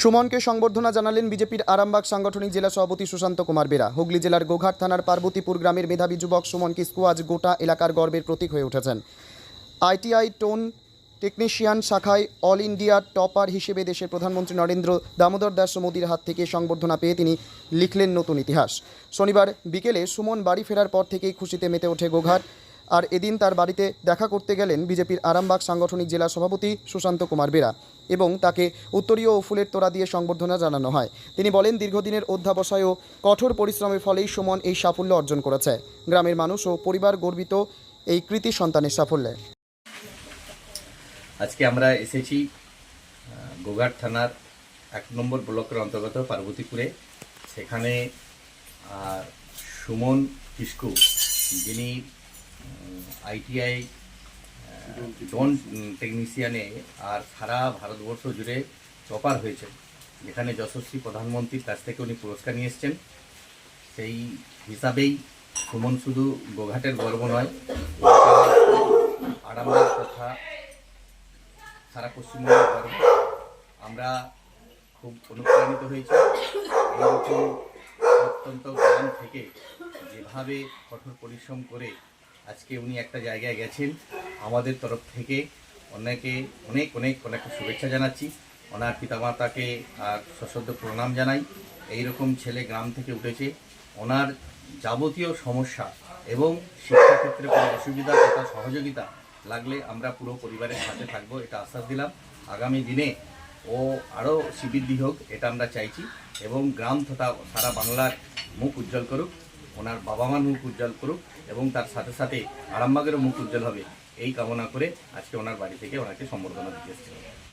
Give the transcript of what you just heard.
সুমনকে সংবর্ধনা জানালেন বিজেপির আরামবাগ সাংগঠনিক জেলা সভাপতি সুশান্ত কুমার বেরা। হুগলি জেলার গোঘাট থানার পার্বতীপুর গ্রামের মেধাবী যুবক সুমন কিস্কু আজ গোটা এলাকার গর্বের প্রতীক হয়ে উঠেছেন। আইটিআই টোন টেকনিশিয়ান শাখায় অল ইন্ডিয়া টপার হিসেবে দেশের প্রধানমন্ত্রী নরেন্দ্র দামোদর দাস মোদীর হাত থেকে সংবর্ধনা পেয়ে তিনি লিখলেন নতুন ইতিহাস। শনিবার বিকেলে সুমন বাড়ি ফেরার পর থেকেই খুশিতে মেতে ওঠে গোঘাট। আর এদিন তার বাড়িতে দেখা করতে গেলেন বিজেপির আরামবাগ সাংগঠনিক জেলা সভাপতি সুশান্ত কুমার বেরা এবং তাকে উত্তরীয় ও ফুলের তোড়া দিয়ে সংবর্ধনা জানানো হয়। তিনি বলেন, দীর্ঘদিনের অধ্যাবসায় ও কঠোর পরিশ্রমের ফলেই সুমন এই সাফল্য অর্জন করেছে। গ্রামের মানুষ ও পরিবার গর্বিত এই কৃতি সন্তানের সাফল্যে। আজকে আমরা এসেছি গোঘাট থানার এক নম্বর ব্লকের অন্তর্গত পার্বতীপুরে। সেখানে সুমন কিস্কু যিনি আইটিআই ড্রোন টেকনিশিয়ানে আর সারা ভারতবর্ষ জুড়ে টপার হয়েছেন যেখানে যশস্বী প্রধানমন্ত্রীর কাছ থেকে উনি পুরস্কার নিয়ে এসছেন। সেই হিসাবেই সুমন শুধু গোঘাটের গর্ব নয় আরামবাগ তথা সারা পশ্চিমবঙ্গের গর্ব। আমরা খুব অনুপ্রাণিত হয়েছি। অত্যন্ত গ্রাম থেকে যেভাবে কঠোর পরিশ্রম করে আজকে উনি একটা জায়গায় গেছেন। আমাদের তরফ থেকে অনেকে, অনেক অনেক অনেক শুভেচ্ছা জানাচ্ছি। ওনার পিতামাতাকে আর সশ্রদ্ধ প্রণাম জানাই। এইরকম ছেলে গ্রাম থেকে উঠেছে। ওনার যাবতীয় সমস্যা এবং শিক্ষাক্ষেত্রে কোনো অসুবিধা তথা সহযোগিতা লাগলে আমরা পুরো পরিবারের সাথে থাকব, এটা আশ্বাস দিলাম। আগামী দিনে ও আরও শ্রীবৃদ্ধি হোক এটা আমরা চাইছি। এবং গ্রাম তথা সারা বাংলার মুখ উজ্জ্বল করুক। ওনার বাবা মার মুখ উজ্জ্বল করুক এবং তার সাথে সাথে আরামবাগেরও মুখ উজ্জ্বল হবে। এই কামনা করে আজকে ওনার বাড়ি থেকে ওনাকে সম্বর্ধনা দিতে এসেছি